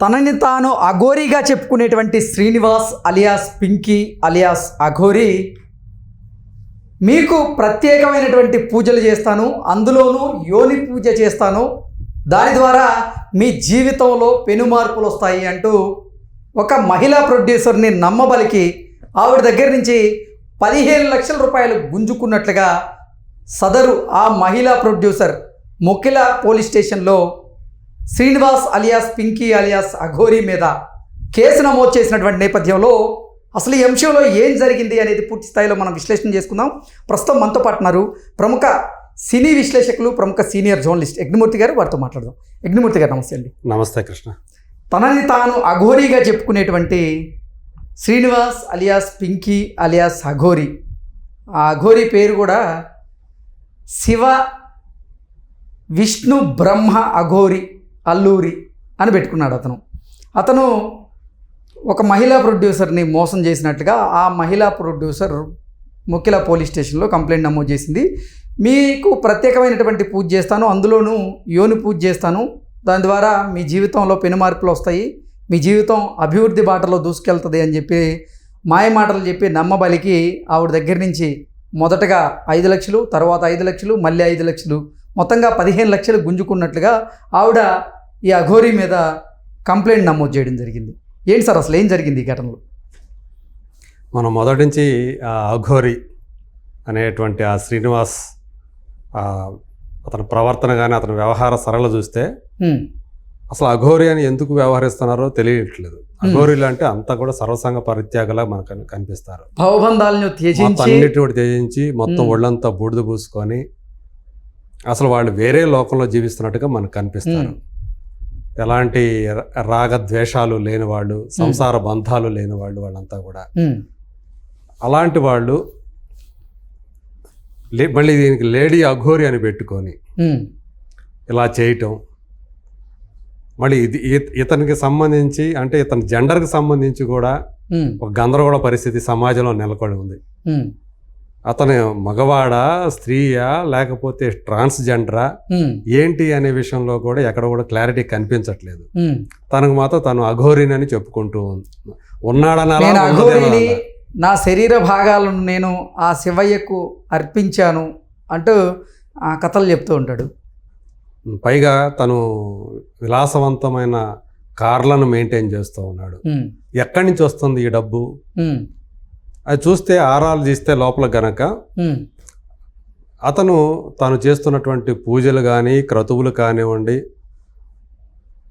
తనని తాను అఘోరీగా చెప్పుకునేటువంటి శ్రీనివాస్ అలియాస్ పింకీ అలియాస్ అఘోరీ మీకు ప్రత్యేకమైనటువంటి పూజలు చేస్తాను. అందులోనూ యోని పూజ చేస్తాను. దాని ద్వారా మీ జీవితంలో పెను మార్పులు వస్తాయి అంటూ ఒక మహిళా ప్రొడ్యూసర్ని నమ్మబలికి ఆవిడ దగ్గర నుంచి పదిహేను లక్షల రూపాయలు గుంజుకున్నట్లుగా సదరు ఆ మహిళా ప్రొడ్యూసర్ మొకిల పోలీస్ స్టేషన్లో శ్రీనివాస్ అలియాస్ పింకీ అలియాస్ అఘోరీ మీద కేసు నమోదు చేసినటువంటి నేపథ్యంలో అసలు ఈ అంశంలో ఏం జరిగింది అనేది పూర్తి స్థాయిలో మనం విశ్లేషణ చేసుకుందాం. ప్రస్తుతం మనతో పాటు ఉన్నారు ప్రముఖ సినీ విశ్లేషకులు ప్రముఖ సీనియర్ జర్నలిస్ట్ యజ్ఞమూర్తి గారు. వారితో మాట్లాడదాం. యజ్ఞమూర్తి గారు నమస్తే అండి. నమస్తే కృష్ణ. తనని తాను అఘోరీగా చెప్పుకునేటువంటి శ్రీనివాస్ అలియాస్ పింకీ అలియాస్ అఘోరి. ఆ అఘోరి పేరు కూడా శివ విష్ణు బ్రహ్మ అఘోరి. అల్లూరి అని పెట్టుకున్నాడు అతను. అతను ఒక మహిళా ప్రొడ్యూసర్ని మోసం చేసినట్లుగా ఆ మహిళా ప్రొడ్యూసర్ ముఖ్యల పోలీస్ స్టేషన్లో కంప్లైంట్ నమోదు చేసింది. మీకు ప్రత్యేకమైనటువంటి పూజ చేస్తాను అందులోనూ యోని పూజ చేస్తాను. దాని ద్వారా మీ జీవితంలో పెను మార్పులు వస్తాయి మీ జీవితం అభివృద్ధి బాటలో దూసుకెళ్తుంది అని చెప్పి మాయ మాటలు చెప్పి నమ్మబలికి ఆవిడ దగ్గర నుంచి మొదటగా ఐదు లక్షలు తర్వాత ఐదు లక్షలు మళ్ళీ ఐదు లక్షలు మొత్తంగా పదిహేను లక్షలు గుంజుకున్నట్లుగా ఆవిడ ఈ అఘోరీ మీద కంప్లైంట్ నమోదు చేయడం జరిగింది ఏంటి సార్ అసలు ఏం జరిగింది ఈ ఘటనలో మనం మొదటి నుంచి ఆ అఘోరి అనేటువంటి ఆ శ్రీనివాస్ అతని ప్రవర్తన కానీ అతని వ్యవహార సరళ చూస్తే. అసలు అఘోరి అని ఎందుకు వ్యవహరిస్తున్నారో తెలియట్లేదు అఘోరీలు అంటే అంతా కూడా సర్వసంగ పరిత్యాగలా మనకు కని- కనిపిస్తారు భవబంధాలను అన్నిటి త్యజించి మొత్తం. ఒళ్ళంతా బూడిద పూసుకొని అసలు వాళ్ళు వేరే లోకంలో జీవిస్తున్నట్టుగా మనకు కనిపిస్తారు. ఎలాంటి రాగద్వేషాలు లేని వాళ్ళు సంసార బంధాలు లేని వాళ్ళు వాళ్ళంతా కూడా. అలాంటి వాళ్ళు మళ్ళీ దీనికి లేడీ అఘోరి అని పెట్టుకొని. ఇలా చేయటం మళ్ళీ ఇది ఇత- ఇతనికి సంబంధించి అంటే ఇతని జెండర్కి సంబంధించి కూడా. ఒక గందరగోళ పరిస్థితి సమాజంలో నెలకొని ఉంది. అతను మగవాడా స్త్రీయా లేకపోతే ట్రాన్స్జెండరా. ఏంటి అనే విషయంలో కూడా ఎక్కడ కూడా క్లారిటీ కనిపించట్లేదు. తనకు మాత్రం తను అఘోరినని చెప్పుకుంటూ ఉంది ఉన్నాడనాలా నేను అఘోరిని ఉన్నదేమనాలా? నా శరీర భాగాలను నేను ఆ శివయ్యకు అర్పించాను అంటూ ఆ కథలు చెప్తూ ఉంటాడు పైగా తను విలాసవంతమైన కార్లను మెయింటైన్ చేస్తూ ఉన్నాడు. ఎక్కడి నుంచి వస్తుంది ఈ డబ్బు. అది చూస్తే ఆరాలు తీస్తే లోపల గనక. అతను తాను చేస్తున్నటువంటి పూజలు కానీ క్రతువులు కానివ్వండి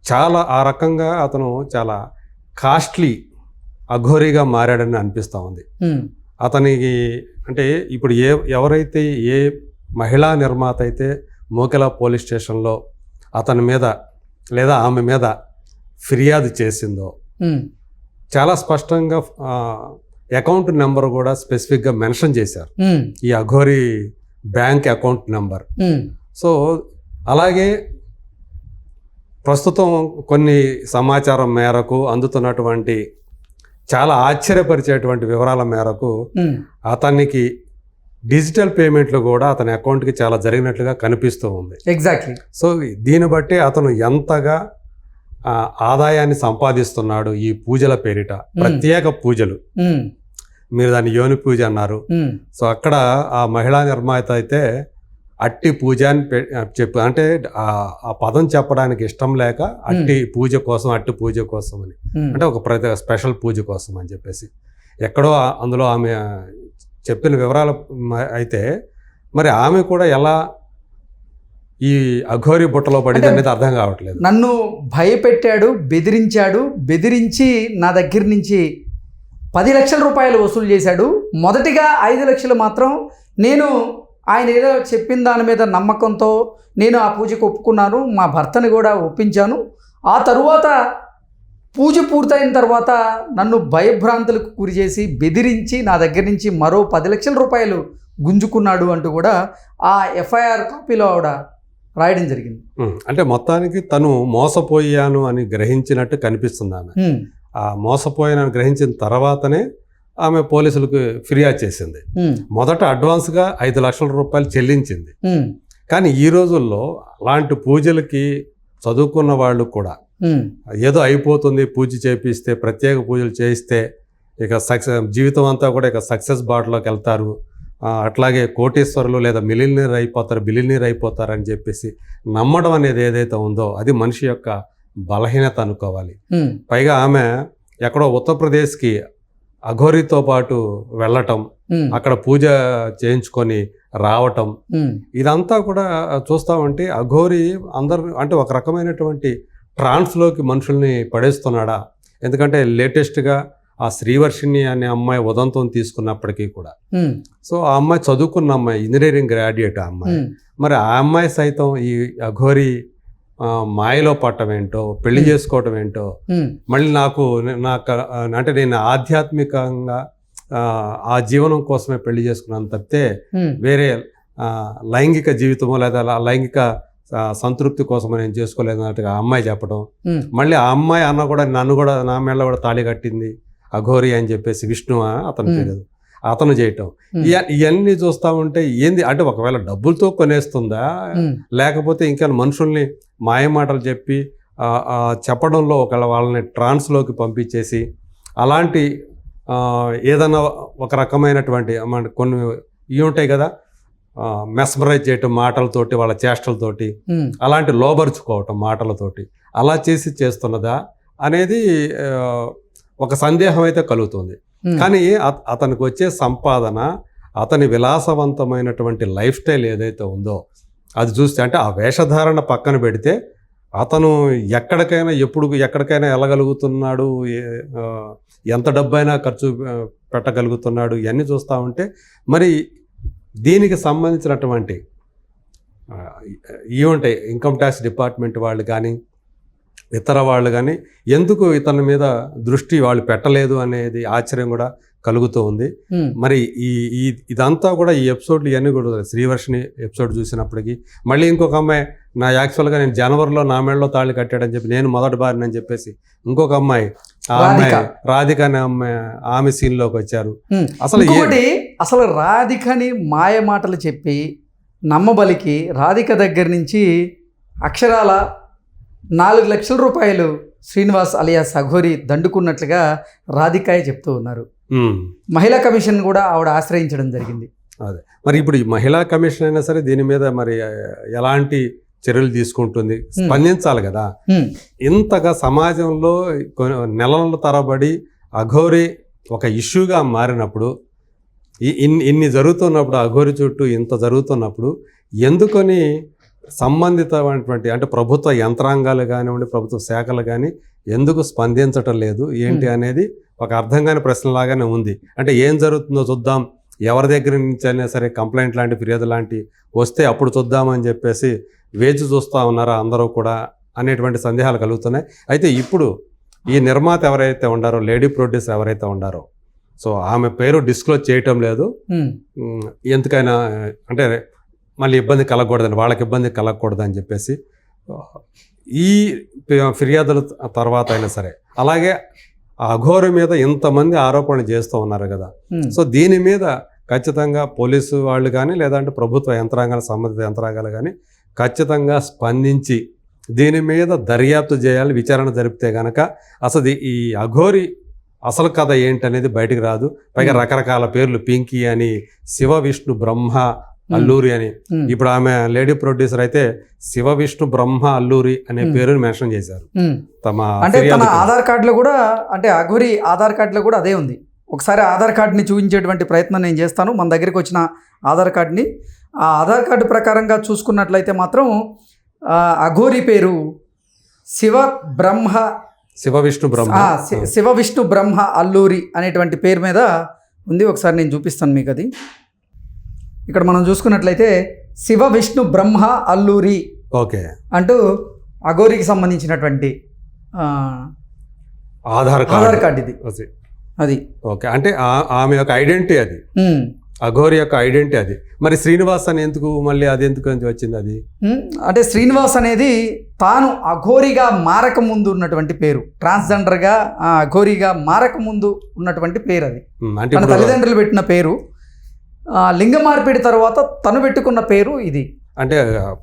చాలా ఆ రకంగా అతను చాలా కాస్ట్లీ అఘోరీగా మారాడని అనిపిస్తూ ఉంది. అతనికి అంటే ఇప్పుడు ఏ ఎవరైతే ఏ మహిళా నిర్మాత అయితే మోకెల పోలీస్ స్టేషన్లో అతని మీద లేదా ఆమె మీద ఫిర్యాదు చేసిందో. చాలా స్పష్టంగా అకౌంట్ నెంబర్ కూడా స్పెసిఫిక్గా మెన్షన్ చేశారు. ఈ Aghori bank account number. So అలాగే ప్రస్తుతం కొన్ని సమాచారం మేరకు అందుతున్నటువంటి చాలా ఆశ్చర్యపరిచేటువంటి వివరాల మేరకు. అతనికి డిజిటల్ పేమెంట్లు కూడా అతని అకౌంట్కి చాలా జరిగినట్లుగా కనిపిస్తూ ఉంది ఎగ్జాక్ట్లీ సో దీన్ని బట్టి అతను ఎంతగా ఆదాయాన్ని సంపాదిస్తున్నాడు ఈ పూజల పేరిట. ప్రత్యేక పూజలు. మీరు దాన్ని యోని పూజ అన్నారు. సో అక్కడ ఆ మహిళా నిర్మాత అయితే అట్టి పూజ అని చెప్పు అంటే ఆ ఆ పదం చెప్పడానికి ఇష్టం లేక అట్టి పూజ కోసం అట్టి పూజ కోసం అని. అంటే ఒక ప్రతి స్పెషల్ పూజ కోసం అని చెప్పేసి. ఎక్కడో అందులో ఆమె చెప్పిన వివరాలు అయితే మరి ఆమె కూడా ఎలా ఈ అఘోరి బుట్టలో పడింది అనేది అర్థం కావట్లేదు. నన్ను భయపెట్టాడు బెదిరించాడు బెదిరించి నా దగ్గర నుంచి పది లక్షల రూపాయలు వసూలు చేశాడు. మొదటిగా ఐదు లక్షలు మాత్రం నేను ఆయన ఏదో చెప్పిన దాని మీద నమ్మకంతో నేను ఆ పూజకు ఒప్పుకున్నాను మా భర్తని కూడా ఒప్పించాను. ఆ తరువాత పూజ పూర్తయిన తర్వాత నన్ను భయభ్రాంతులకు గురి చేసి బెదిరించి నా దగ్గర నుంచి మరో పది లక్షల రూపాయలు గుంజుకున్నాడు అంటూ కూడా ఆ ఎఫ్ఐఆర్ కాపీలో ఆవిడ రాయడం జరిగింది. అంటే మొత్తానికి తను మోసపోయాను అని గ్రహించినట్టు కనిపిస్తుంది ఆమె. ఆ మోసపోయానని గ్రహించిన తర్వాతనే ఆమె పోలీసులకు ఫిర్యాదు చేసింది. మొదట అడ్వాన్స్గా ఐదు లక్షల రూపాయలు చెల్లించింది. కానీ ఈ రోజుల్లో అలాంటి పూజలకి చదువుకున్న వాళ్ళు కూడా ఏదో అయిపోతుంది పూజ చేపిస్తే ప్రత్యేక పూజలు చేయిస్తే ఇక సక్సెస్ జీవితం అంతా కూడా ఇక సక్సెస్ బాటలోకి వెళ్తారు అట్లాగే కోటేశ్వరులు లేదా మిలినీర్ అయిపోతారు బిలినీర్ అయిపోతారు అని చెప్పేసి నమ్మడం అనేది ఏదైతే ఉందో అది మనిషి యొక్క బలహీనత అనుకోవాలి. పైగా ఆమె ఎక్కడో ఉత్తరప్రదేశ్కి అఘోరితో పాటు వెళ్ళటం అక్కడ పూజ చేయించుకొని రావటం ఇదంతా కూడా చూస్తామంటే అఘోరి అందరు అంటే ఒక రకమైనటువంటి ట్రాన్స్లోకి మనుషుల్ని పడేస్తున్నాడా? ఎందుకంటే లేటెస్ట్గా ఆ శ్రీవర్షిణి అనే అమ్మాయి ఉదంతం తీసుకున్నప్పటికీ కూడా. సో ఆ అమ్మాయి చదువుకున్న అమ్మాయి ఇంజనీరింగ్ గ్రాడ్యుయేట్ ఆ అమ్మాయి. మరి ఆ అమ్మాయి సైతం ఈ అఘోరి మాయలో పట్టడం ఏంటో పెళ్ళి. చేసుకోవటం ఏంటో మళ్ళీ నాకు నాకు అంటే నేను ఆధ్యాత్మికంగా ఆ, జీవనం కోసమే పెళ్ళి చేసుకున్నాను తప్పితే వేరే లైంగిక జీవితమో లేదా లైంగిక సంతృప్తి కోసం నేను చేసుకోలేదు అన్నట్టుగా ఆ అమ్మాయి చెప్పడం మళ్ళీ ఆ అమ్మాయి అన్న కూడా నన్ను కూడా నా మెళ్ళ కూడా తాళి కట్టింది. అఘోరి అని చెప్పేసి విష్ణు అతను. తెలియదు అతను చేయటం. ఇవన్నీ చూస్తా ఉంటే ఏంది? అంటే ఒకవేళ డబ్బులతో కొనేస్తుందా? లేకపోతే ఇంకా మనుషుల్ని మాయమాటలు చెప్పి చెప్పడంలో ఒకవేళ వాళ్ళని ట్రాన్స్లోకి పంపించేసి అలాంటి ఏదైనా ఒక రకమైనటువంటి మన కొన్ని ఇవి ఉంటాయి కదా మెస్మరైజ్ చేయటం మాటలతోటి వాళ్ళ చేష్టలతోటి అలాంటి లోబరుచుకోవటం మాటలతోటి అలా చేసి చేస్తున్నదా? అనేది ఒక సందేహం అయితే కలుగుతుంది కానీ అత- అతనికి వచ్చే సంపాదన అతని విలాసవంతమైనటువంటి లైఫ్ స్టైల్ ఏదైతే ఉందో అది చూస్తే అంటే ఆ వేషధారణ పక్కన పెడితే అతను ఎక్కడికైనా ఎప్పుడు ఎక్కడికైనా వెళ్ళగలుగుతున్నాడు ఎంత డబ్బైనా ఖర్చు పెట్టగలుగుతున్నాడు ఇవన్నీ చూస్తూ ఉంటే మరి దీనికి సంబంధించినటువంటి ఇవి ఉంటాయి ఇన్కమ్ ట్యాక్స్ డిపార్ట్మెంట్ వాళ్ళు కానీ ఇతర వాళ్ళు కానీ ఎందుకు ఇతని మీద దృష్టి వాళ్ళు పెట్టలేదు అనేది ఆశ్చర్యం కూడా కలుగుతూ ఉంది మరి ఈ ఈ ఇదంతా కూడా ఈ ఎపిసోడ్లు ఇవన్నీ కూడా శ్రీవర్షిని ఎపిసోడ్ చూసినప్పటికీ మళ్ళీ ఇంకొక అమ్మాయి నా యాక్చువల్గా నేను జనవరిలో నా మెడలో తాళి కట్టాడని చెప్పి నేను మొదటి బారినని చెప్పేసి ఇంకొక అమ్మాయి ఆ అమ్మాయి రాధిక. అనే అమ్మాయి ఆమె సీన్లోకి వచ్చారు. అసలు అసలు రాధికని మాయ మాటలు చెప్పి నమ్మబలికి రాధిక దగ్గర నుంచి అక్షరాల నాలుగు లక్షల రూపాయలు శ్రీనివాస్ అలియాస్ అఘోరి దండుకున్నట్లుగా రాధికాయ చెప్తూ ఉన్నారు. మహిళా కమిషన్ కూడా ఆవిడ ఆశ్రయించడం జరిగింది. మరి ఇప్పుడు ఈ మహిళా కమిషన్ అయినా సరే దీని మీద మరి ఎలాంటి చర్యలు తీసుకుంటుంది? స్పందించాలి కదా. ఇంతగా సమాజంలో నెలల తరబడి అఘోరి ఒక ఇష్యూగా మారినప్పుడు ఇన్ని జరుగుతున్నప్పుడు అఘోరి చుట్టూ ఇంత జరుగుతున్నప్పుడు ఎందుకని సంబంధితమైనటువంటి అంటే ప్రభుత్వ యంత్రాంగాలు కానివ్వండి ప్రభుత్వ శాఖలు కానీ ఎందుకు స్పందించటం లేదు? ఏంటి. అనేది ఒక అర్థం కాని ప్రశ్నలాగానే ఉంది. అంటే ఏం జరుగుతుందో చూద్దాం. ఎవరి దగ్గర నుంచి అయినా సరే కంప్లైంట్ లాంటి ఫిర్యాదు లాంటి వస్తే అప్పుడు చూద్దామని చెప్పేసి వేచి చూస్తూ ఉన్నారా అందరూ కూడా అనేటువంటి సందేహాలు కలుగుతున్నాయి. అయితే ఇప్పుడు ఈ నిర్మాత ఎవరైతే ఉండారో లేడీ ప్రొడ్యూసర్ ఎవరైతే ఉండారో సో ఆమె పేరు డిస్క్లోజ్ చేయటం లేదు. ఎందుకైనా అంటే మళ్ళీ ఇబ్బంది కలగకూడదని వాళ్ళకి ఇబ్బంది కలగకూడదని చెప్పేసి ఈ ఫిర్యాదుల తర్వాత అయినా సరే. అలాగే ఆ అఘోర మీద ఇంతమంది ఆరోపణలు చేస్తూ ఉన్నారు కదా. సో దీని మీద ఖచ్చితంగా పోలీసు వాళ్ళు కానీ లేదంటే ప్రభుత్వ యంత్రాంగాల సంబంధిత యంత్రాంగాలు కానీ ఖచ్చితంగా స్పందించి దీని మీద దర్యాప్తు చేయాలి విచారణ జరిపితే గనక అసలు ఈ అఘోరి అసలు కథ ఏంటనేది బయటికి రాదు. పైగా. రకరకాల పేర్లు పింకీ అని శివ విష్ణు బ్రహ్మ అల్లూరి అని. ఇప్పుడు ఆమె లేడీ ప్రొడ్యూసర్ అయితే శివ విష్ణు బ్రహ్మ అల్లూరి అనే. పేరుని మెన్షన్ చేశారు. తమ అంటే తన. ఆధార్ కార్డులో కూడా అంటే అఘోరి ఆధార్ కార్డులో కూడా అదే ఉంది. ఒకసారి ఆధార్ కార్డుని చూపించేటువంటి ప్రయత్నం నేను చేస్తాను. మన దగ్గరికి వచ్చిన ఆధార్ కార్డుని. ఆ ఆధార్ కార్డు ప్రకారంగా చూసుకున్నట్లయితే మాత్రం అఘోరి పేరు శివ బ్రహ్మ శివ విష్ణు బ్రహ్మ. శివ విష్ణు బ్రహ్మ అల్లూరి అనేటువంటి పేరు మీద ఉంది. ఒకసారి నేను చూపిస్తాను మీకు అది. ఇక్కడ మనం చూసుకున్నట్లయితే శివ విష్ణు బ్రహ్మ అల్లూరి ఓకే. అంటూ అఘోరికి సంబంధించినటువంటి ఆధార్ ఆధార్ కార్డు. కార్డు ఇది. ఓకే. అది. ఓకే. అంటే ఆమె యొక్క ఐడెంటిటీ అది. అఘోరి యొక్క ఐడెంటిటీ అది. మరి శ్రీనివాస్ అని ఎందుకు మళ్ళీ అది ఎందుకు వచ్చింది అది? అంటే శ్రీనివాస్ అనేది తాను అఘోరిగా మారక ముందు ఉన్నటువంటి పేరు. ట్రాన్స్జెండర్గా అఘోరిగా మారక ముందు ఉన్నటువంటి పేరు అది. అంటే తల్లిదండ్రులు పెట్టిన పేరు. లింగ మార్పిడి తర్వాత తను పెట్టుకున్న పేరు ఇది. అంటే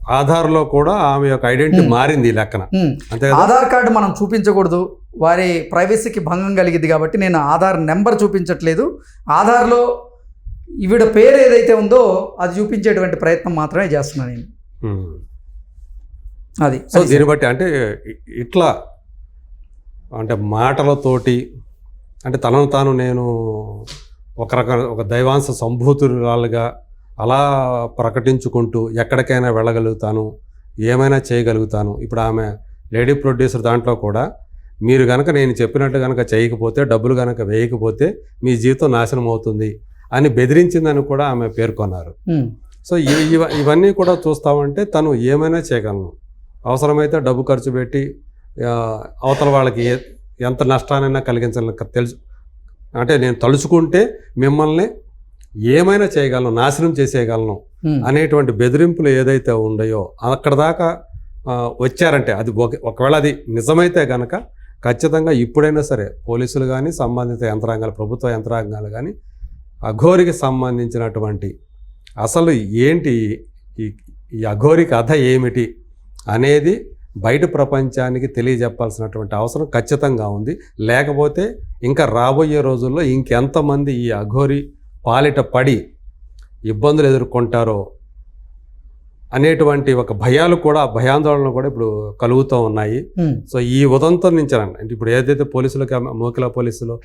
ఆధార్లో కూడా ఆమె యొక్క ఐడెంటిటీ. మారింది ఈ లెక్కన. అంతే ఆధార్ కార్డు మనం చూపించకూడదు. వారి ప్రైవసీకి భంగం కలిగింది కాబట్టి నేను ఆధార్ నెంబర్ చూపించట్లేదు. ఆధార్లో ఈవిడ పేరు ఏదైతే ఉందో అది చూపించేటువంటి ప్రయత్నం మాత్రమే చేస్తున్నాను నేను. అది. సో దీన్ని బట్టి అంటే ఇట్లా అంటే మాటలతోటి అంటే తనను తాను నేను ఒక రకం ఒక దైవాంశ సంభూతురాలుగా అలా ప్రకటించుకుంటూ ఎక్కడికైనా వెళ్ళగలుగుతాను ఏమైనా చేయగలుగుతాను. ఇప్పుడు ఆమె లేడీ ప్రొడ్యూసర్ దాంట్లో కూడా మీరు కనుక నేను చెప్పినట్టు కనుక చేయకపోతే డబ్బులు కనుక వేయకపోతే మీ జీవితం నాశనం అవుతుంది అని బెదిరించిందని కూడా ఆమె పేర్కొన్నారు. సో ఇవి ఇవ- ఇవన్నీ కూడా చూస్తామంటే తను ఏమైనా చేయగలను. అవసరమైతే డబ్బు ఖర్చు పెట్టి అవతల వాళ్ళకి ఎంత నష్టానైనా కలిగించాలని తెలుసు అంటే నేను తలుచుకుంటే మిమ్మల్ని ఏమైనా చేయగలను నాశనం చేసేయగలను. అనేటువంటి బెదిరింపులు ఏదైతే ఉన్నాయో అక్కడ దాకా వచ్చారంటే అది ఒక- ఒకవేళ అది నిజమైతే కనుక ఖచ్చితంగా ఇప్పుడైనా సరే పోలీసులు కానీ సంబంధిత యంత్రాంగాలు ప్రభుత్వ యంత్రాంగాలు కానీ అఘోరికి సంబంధించినటువంటి అసలు ఏంటి ఈ ఈ అఘోరి కథ ఏమిటి అనేది బయట ప్రపంచానికి తెలియజెప్పాల్సినటువంటి అవసరం ఖచ్చితంగా ఉంది లేకపోతే ఇంకా రాబోయే రోజుల్లో ఇంకెంతమంది ఈ అఘోరి పాలిట పడి ఇబ్బందులు ఎదుర్కొంటారో అనేటువంటి ఒక భయాలు కూడా భయాందోళనలు కూడా ఇప్పుడు కలుగుతూ ఉన్నాయి. సో ఈ ఉదంతం నుంచి అంటే ఇప్పుడు ఏదైతే పోలీసులకు ఆమె మోకిలా పోలీసులు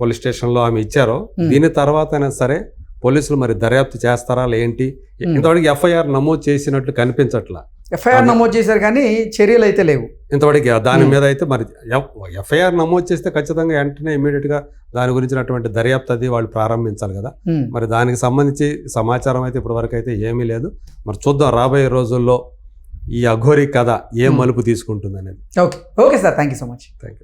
పోలీస్ స్టేషన్లో ఆమె ఇచ్చారో. దీని తర్వాత అయినా సరే పోలీసులు మరి దర్యాప్తు చేస్తారా ఏంటి. ఇంతవరకు ఎఫ్ఐఆర్ నమోదు చేసినట్లు కనిపించట్లా? ఎఫ్ఐఆర్ నమోదు చేశారు కానీ చర్యలు అయితే లేవు. ఇంతవరకు దాని. మీద అయితే మరి ఎఫ్ఐఆర్ నమోదు చేస్తే ఖచ్చితంగా వెంటనే ఇమీడియట్గా దాని గురించినటువంటి దర్యాప్తు అది వాళ్ళు ప్రారంభించాలి కదా. మరి దానికి సంబంధించి సమాచారం అయితే ఇప్పటివరకు అయితే ఏమీ లేదు. మరి చూద్దాం రాబోయే రోజుల్లో ఈ అఘోరి కథ ఏ. మలుపు తీసుకుంటుంది అనేది okay. Okay sir. Thank you so much. Thank you.